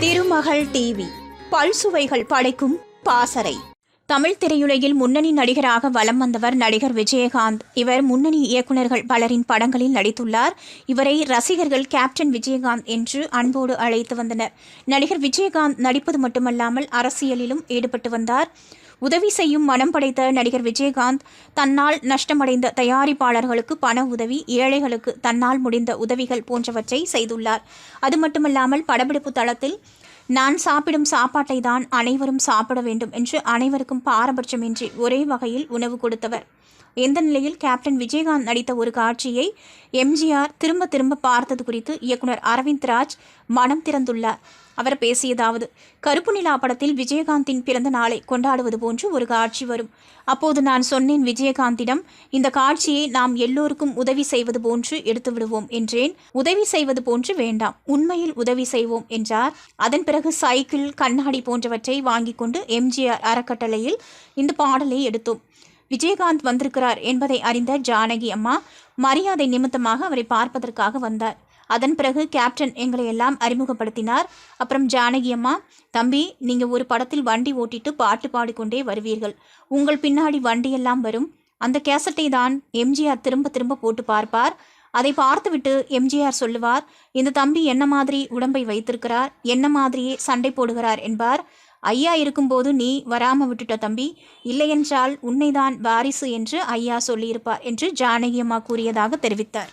திருமகள் TV. பல்சுவைகள் படைக்கும் பாசறை. தமிழ் திரையுலகில் முன்னணி நடிகராக வலம் வந்தவர் நடிகர் விஜயகாந்த். இவர் முன்னணி இயக்குனர்கள் பலரின் படங்களில் நடித்துள்ளார். இவரை ரசிகர்கள் கேப்டன் விஜயகாந்த் என்று அன்போடு அழைத்து வந்தனர். நடிகர் விஜயகாந்த் நடிப்பது மட்டுமல்லாமல் அரசியலிலும் ஈடுபட்டு வந்தார். உதவி செய்யும் மனம் படைத்த நடிகர் விஜயகாந்த் தன்னால் நஷ்டமடைந்த தயாரிப்பாளர்களுக்கு பண உதவி ஏழைகளுக்கு தன்னால் முடிந்த உதவிகள் போன்றவற்றை செய்துள்ளார். அது மட்டுமல்லாமல் படப்பிடிப்பு தளத்தில் நான் சாப்பிடும் சாப்பாட்டை தான் அனைவரும் சாப்பிட வேண்டும் என்று அனைவருக்கும் பாரபட்சமின்றி ஒரே வகையில் உணவு கொடுத்தவர். எந்த நிலையில் கேப்டன் விஜயகாந்த் நடித்த ஒரு காட்சியை எம்ஜிஆர் திரும்ப திரும்ப பார்த்தது குறித்து இயக்குனர் அரவிந்த் ராஜ் மனம் திறந்துள்ளார். அவர் பேசியதாவது கருப்பு நிலா படத்தில் விஜயகாந்தின் பிறந்த நாளை கொண்டாடுவது போன்று ஒரு காட்சி வரும். அப்போது நான் சொன்னேன் விஜயகாந்திடம் இந்த காட்சியை நாம் எல்லோருக்கும் உதவி செய்வது போன்று எடுத்து விடுவோம் என்றேன். உதவி செய்வது போன்று வேண்டாம் உண்மையில் உதவி செய்வோம் என்றார். அதன் பிறகு சைக்கிள் கண்ணாடி போன்றவற்றை வாங்கிக் கொண்டு எம்ஜிஆர் அறக்கட்டளையில் இந்த பாடலை எடுத்தோம். விஜயகாந்த் வந்திருக்கிறார் என்பதை அறிந்த ஜானகி அம்மா மரியாதை நிமித்தமாக அவரை பார்ப்பதற்காக வந்தார். அதன் பிறகு கேப்டன் எங்களை எல்லாம் அறிமுகப்படுத்தினார். அப்புறம் ஜானகி அம்மா தம்பி நீங்கள் ஒரு படத்தில் வண்டி ஓட்டிட்டு பாட்டு பாடிக்கொண்டே வருவீர்கள். உங்கள் பின்னாடி வண்டியெல்லாம் வரும். அந்த கேசட்டை தான் எம்ஜிஆர் திரும்ப திரும்ப போட்டு பார்ப்பார். அதை பார்த்துவிட்டு எம்ஜிஆர் சொல்லுவார் இந்த தம்பி என்ன மாதிரி உடம்பை வைத்திருக்கிறார்? என்ன மாதிரியே சண்டை போடுகிறார் என்பார். ஐயா இருக்கும்போது நீ வராம விட்டுட்ட தம்பி. இல்லையென்றால் உன்னைதான் வாரிசு என்று ஐயா சொல்லியிருப்பார் என்று ஜானகி அம்மா கூறியதாக தெரிவித்தார்.